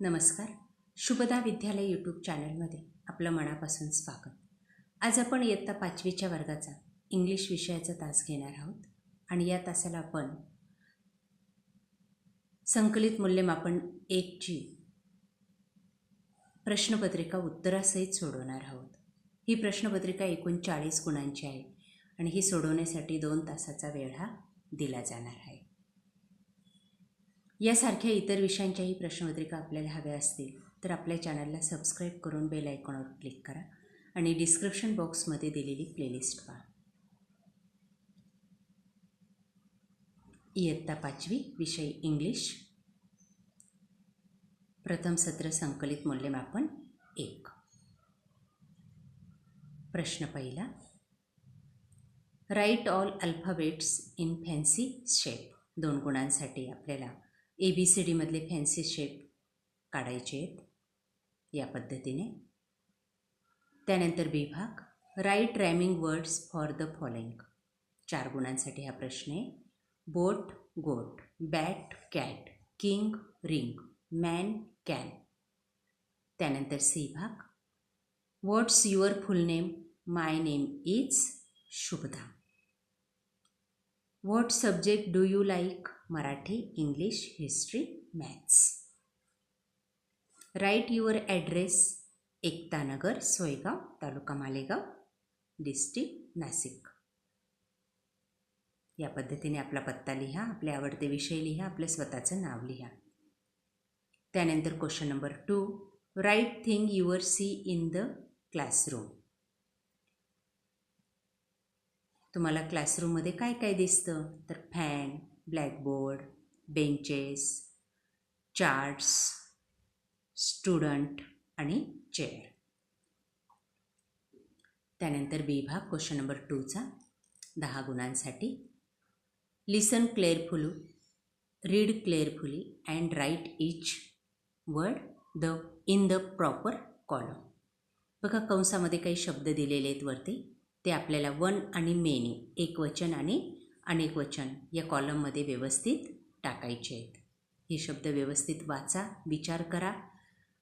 नमस्कार. शुभदा विद्यालय यूट्यूब चॅनलमध्ये आपलं मनापासून स्वागत. आज आपण इयत्ता पाचवीच्या वर्गाचा इंग्लिश विषयाचा तास घेणार आहोत आणि या तासाला आपण संकलित मूल्यमापन एकची प्रश्नपत्रिका उत्तरासहित सोडवणार आहोत. ही प्रश्नपत्रिका एकूण चाळीस गुणांची आहे आणि ही सोडवण्यासाठी दोन तासाचा वेळ हा दिला जाणार आहे. यासारख्या इतर विषयांच्याही प्रश्नपत्रिका आपल्याला हव्या असतील तर आपल्या चॅनलला सबस्क्राईब करून बेल आयकॉनवर क्लिक करा आणि डिस्क्रिप्शन बॉक्समध्ये दिलेली प्लेलिस्ट पहा. इयत्ता पाचवी विषय इंग्लिश. प्रथम सत्र संकलित मूल्यमापन एक. प्रश्न पहिला. Write all alphabets in fancy shape दोन गुणांसाठी आपल्याला ए बी सी डीमधले फॅन्सी शेप काढायचे आहेत. या पद्धतीने. त्यानंतर बी भाग. Write rhyming words for the following चार गुणांसाठी हा प्रश्न आहे. Boat goat bat cat king ring man can त्यानंतर सी भाग. What's your full name my name is Shubhada what subject do you like Marathi English history maths write your address Ektanagar Soygaon taluka Malegaon district Nashik. या पद्धतीने आपला पत्ता लिहा आपले आवडते विषय लिहा आपलं स्वतःचं नाव लिहा. त्यानंतर question number two write thing your see in the classroom तुम्हाला क्लासरूममध्ये काय काय दिसतं? तर fan blackboard benches charts student आणि चेअर. त्यानंतर विभाग क्वेश्चन नंबर टूचा दहा गुणांसाठी. Listen carefully read carefully and write each word the in the proper column बघा कंसामध्ये काही शब्द दिलेले आहेत वरती. ते आपल्याला वन आणि मेनी एक वचन आणि अनेक वचन या कॉलममध्ये व्यवस्थित टाकायचे आहेत. हे शब्द व्यवस्थित वाचा विचार करा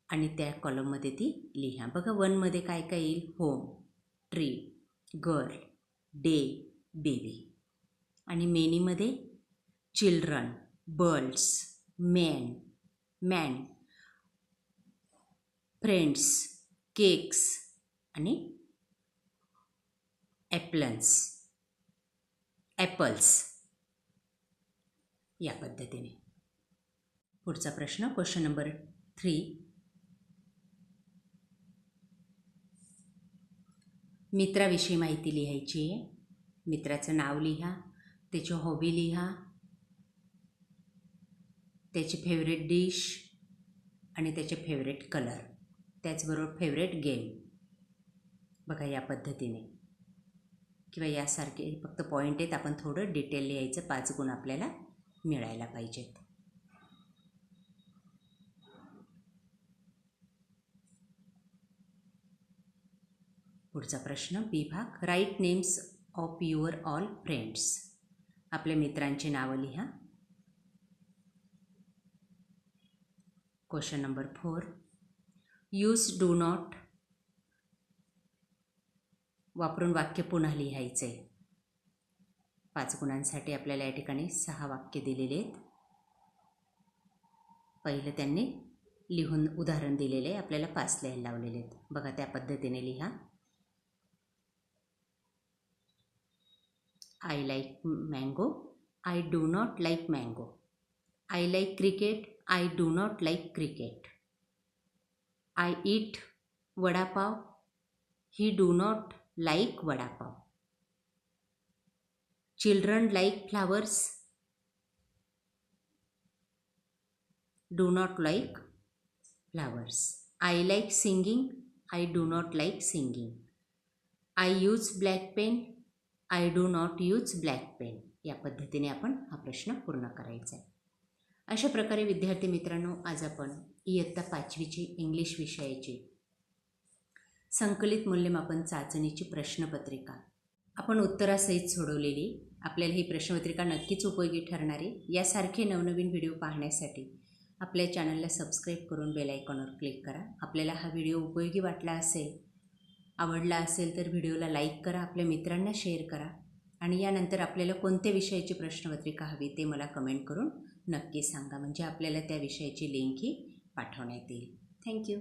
आणि त्या कॉलममध्ये ती लिहा. बघा वनमध्ये काय काय येईल? Home tree girl day baby आणि मेनीमध्ये children birds man man friends cakes आणि ॲपलन्स ॲपल्स या पद्धतीने. पुढचा प्रश्न क्वेश्चन नंबर थ्री मित्राविषयी माहिती लिहायची आहे. मित्राचं नाव लिहा त्याची हॉबी लिहा त्याची फेवरेट डिश आणि त्याचे फेवरेट कलर त्याचबरोबर फेवरेट गेम बघा या पद्धतीने. किंवा यासारखे फक्त पॉईंट आहेत आपण थोडं डिटेल लिहायचं पाच गुण आपल्याला मिळायला पाहिजेत. पुढचा प्रश्न विभाग write names of your all friends आपल्या मित्रांची नावं लिहा. Question number four use do not वापरून वाक्य पुन्हा लिहायचं आहे पाच गुणांसाठी आपल्याला या ठिकाणी सहा वाक्य दिलेले आहेत. पहिलं त्यांनी लिहून उदाहरण दिलेले आहे. आपल्याला पाच लिहायला लावलेले आहेत. बघा त्या पद्धतीने लिहा. I like mango I do not like mango I like cricket I do not like cricket I eat vada pav he do not like vada pav children like flowers do not like flowers I like singing I do not like singing I use black pen I do not use black pen या पद्धतीने आपण हा प्रश्न पूर्ण करायचा आहे. अशा प्रकारे विद्यार्थी मित्रांनो आज आपण इयत्ता पाचवीची इंग्लिश विषयाची संकलित मूल्यमापन चाचणीची प्रश्नपत्रिका. आपण उत्तरासहित सोडवलेली आपल्याला ही प्रश्नपत्रिका नक्कीच उपयोगी ठरणारी यासारखे नवनवीन व्हिडिओ पाहण्यासाठी आपल्या चॅनलला सबस्क्राईब करून बेल आयकॉनवर क्लिक करा. आपल्याला हा व्हिडिओ उपयोगी वाटला असेल आवडला असेल तर व्हिडिओला लाईक करा आपल्या मित्रांना शेअर करा आणि यानंतर आपल्याला कोणत्या विषयाची प्रश्नपत्रिका हवी ते मला कमेंट करून नक्की सांगा. म्हणजे आपल्याला त्या विषयाची लिंकही पाठवण्यात येईल. थँक्यू.